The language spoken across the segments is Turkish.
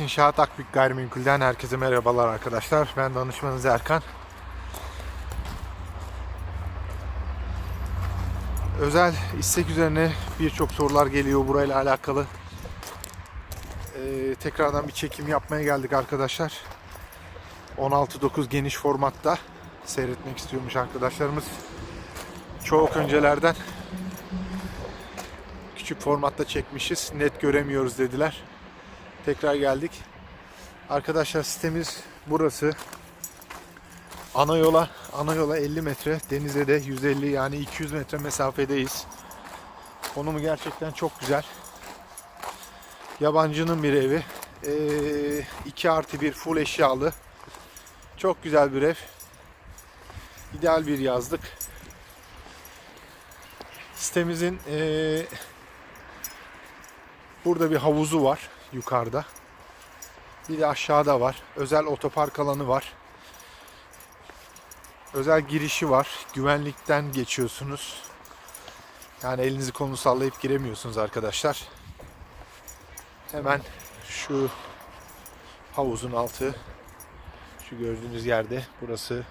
Aras İnşaat Akbük Gayrimenkul'den herkese merhabalar arkadaşlar. Ben danışmanınız Erkan. Özel istek üzerine birçok sorular geliyor burayla alakalı. Ee, tekrardan bir çekim yapmaya geldik arkadaşlar. 16-9 geniş formatta seyretmek istiyormuş arkadaşlarımız. Çok öncelerden küçük formatta çekmişiz. Net göremiyoruz dediler. Tekrar geldik. Arkadaşlar sitemiz burası. Ana yola, ana yola 50 metre, denize de 150 yani 200 metre mesafedeyiz. Konumu gerçekten çok güzel. Yabancının bir evi. 2 artı 1 full eşyalı. Çok güzel bir ev. İdeal bir yazlık. Sitemizin eee, burada bir havuzu var yukarıda. Bir de aşağıda var. Özel otopark alanı var. Özel girişi var. Güvenlikten geçiyorsunuz. Yani elinizi kolunu sallayıp giremiyorsunuz arkadaşlar. Hemen şu havuzun altı şu gördüğünüz yerde burası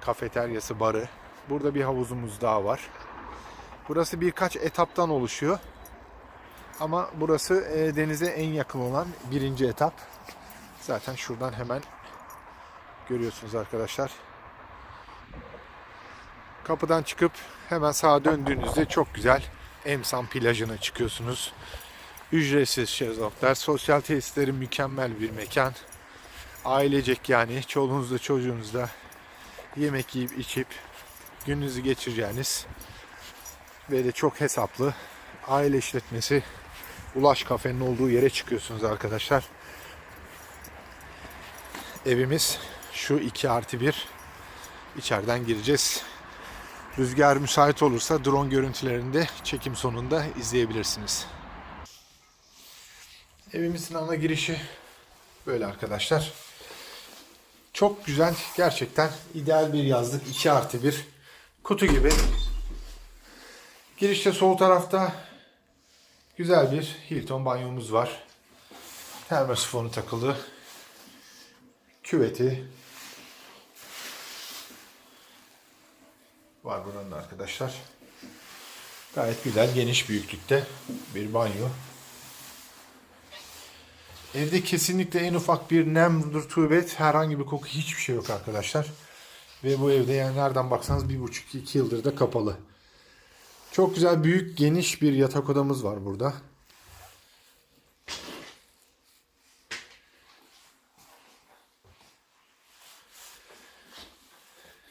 kafeteryası barı. Burada bir havuzumuz daha var. Burası birkaç etaptan oluşuyor. Ama burası e, denize en yakın olan birinci etap. Zaten şuradan hemen görüyorsunuz arkadaşlar. Kapıdan çıkıp hemen sağa döndüğünüzde çok güzel Emsan plajına çıkıyorsunuz. Ücretsiz şezlonglar, sosyal tesislerin mükemmel bir mekan. Ailecek yani çoluğunuzla çocuğunuzla yemek yiyip içip gününüzü geçireceğiniz ve de çok hesaplı aile işletmesi Ulaş kafenin olduğu yere çıkıyorsunuz arkadaşlar. Evimiz şu 2 artı 1. İçeriden gireceğiz. Rüzgar müsait olursa drone görüntülerinde çekim sonunda izleyebilirsiniz. Evimizin ana girişi böyle arkadaşlar. Çok güzel gerçekten ideal bir yazlık 2 artı 1 kutu gibi. Girişte sol tarafta güzel bir Hilton banyomuz var. Termosifonu takılı. Küveti var buranın arkadaşlar. Gayet güzel geniş büyüklükte bir banyo. Evde kesinlikle en ufak bir nem, rutubet, herhangi bir koku hiçbir şey yok arkadaşlar. Ve bu evde yani nereden baksanız bir buçuk iki yıldır da kapalı. Çok güzel büyük geniş bir yatak odamız var burada.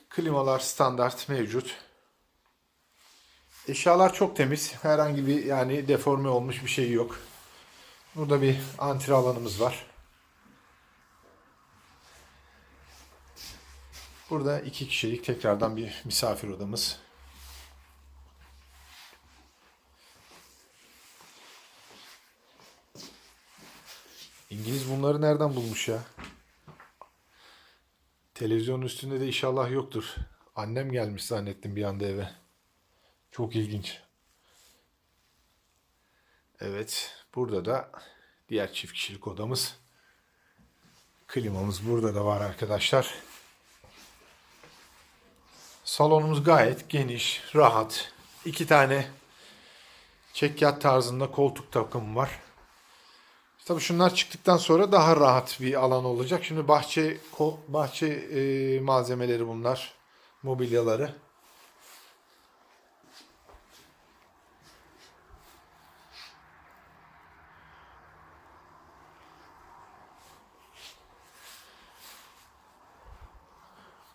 Klimalar standart mevcut. Eşyalar çok temiz. Herhangi bir yani deforme olmuş bir şey yok. Burada bir antre alanımız var. Burada iki kişilik tekrardan bir misafir odamız. İngiliz bunları nereden bulmuş ya? Televizyonun üstünde de inşallah yoktur. Annem gelmiş zannettim bir anda eve. Çok ilginç. Evet, burada da diğer çift kişilik odamız. Klimamız burada da var arkadaşlar. Salonumuz gayet geniş, rahat. İki tane çekyat tarzında koltuk takımı var. Tabii şunlar çıktıktan sonra daha rahat bir alan olacak. Şimdi bahçe bahçe e, malzemeleri bunlar. Mobilyaları.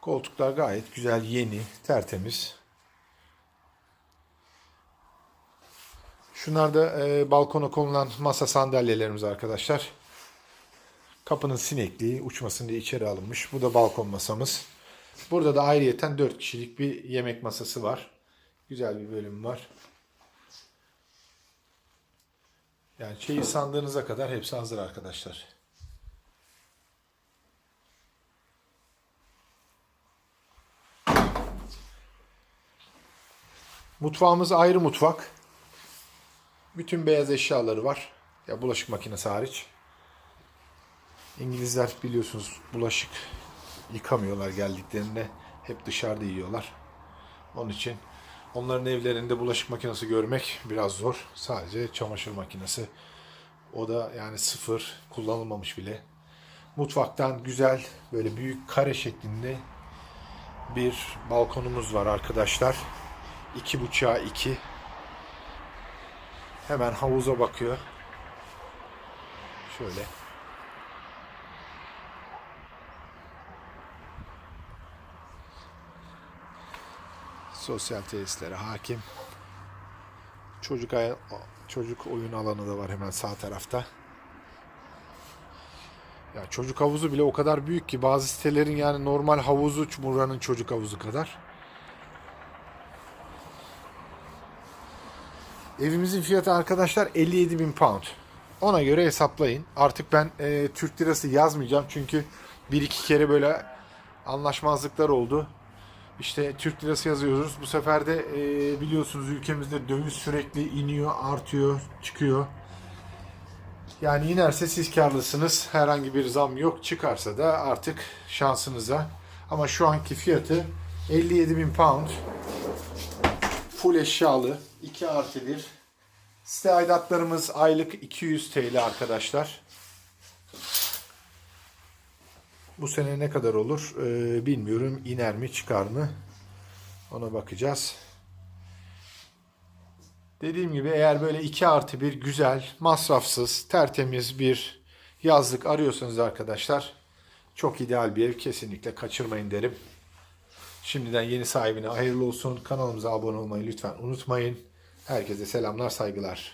Koltuklar gayet güzel, yeni, tertemiz. Şunlar da e, balkona konulan masa sandalyelerimiz arkadaşlar. Kapının sinekliği uçmasın diye içeri alınmış. Bu da balkon masamız. Burada da ayrıyeten 4 kişilik bir yemek masası var. Güzel bir bölüm var. Yani çeyiz sandığınıza kadar hepsi hazır arkadaşlar. Mutfağımız ayrı mutfak. Bütün beyaz eşyaları var. Ya bulaşık makinesi hariç. İngilizler biliyorsunuz bulaşık yıkamıyorlar geldiklerinde. Hep dışarıda yiyorlar. Onun için onların evlerinde bulaşık makinesi görmek biraz zor. Sadece çamaşır makinesi. O da yani sıfır kullanılmamış bile. Mutfaktan güzel böyle büyük kare şeklinde bir balkonumuz var arkadaşlar. İki buçuğa iki. Hemen havuza bakıyor. Şöyle. Sosyal tesislere hakim. Çocuk çocuk oyun alanı da var hemen sağ tarafta. Ya çocuk havuzu bile o kadar büyük ki bazı sitelerin yani normal havuzu buranın çocuk havuzu kadar. Evimizin fiyatı arkadaşlar 57 bin pound. Ona göre hesaplayın. Artık ben e, Türk lirası yazmayacağım çünkü bir iki kere böyle anlaşmazlıklar oldu. İşte Türk lirası yazıyoruz. Bu sefer de e, biliyorsunuz ülkemizde döviz sürekli iniyor, artıyor, çıkıyor. Yani inerse siz karlısınız. Herhangi bir zam yok. Çıkarsa da artık şansınıza. Ama şu anki fiyatı 57 bin pound. Full eşyalı. 2 artı 1. Site aidatlarımız aylık 200 TL arkadaşlar. Bu sene ne kadar olur ee, bilmiyorum. İner mi çıkar mı? Ona bakacağız. Dediğim gibi eğer böyle 2 artı 1 güzel, masrafsız, tertemiz bir yazlık arıyorsanız arkadaşlar çok ideal bir ev. Kesinlikle kaçırmayın derim. Şimdiden yeni sahibine hayırlı olsun. Kanalımıza abone olmayı lütfen unutmayın. Herkese selamlar, saygılar.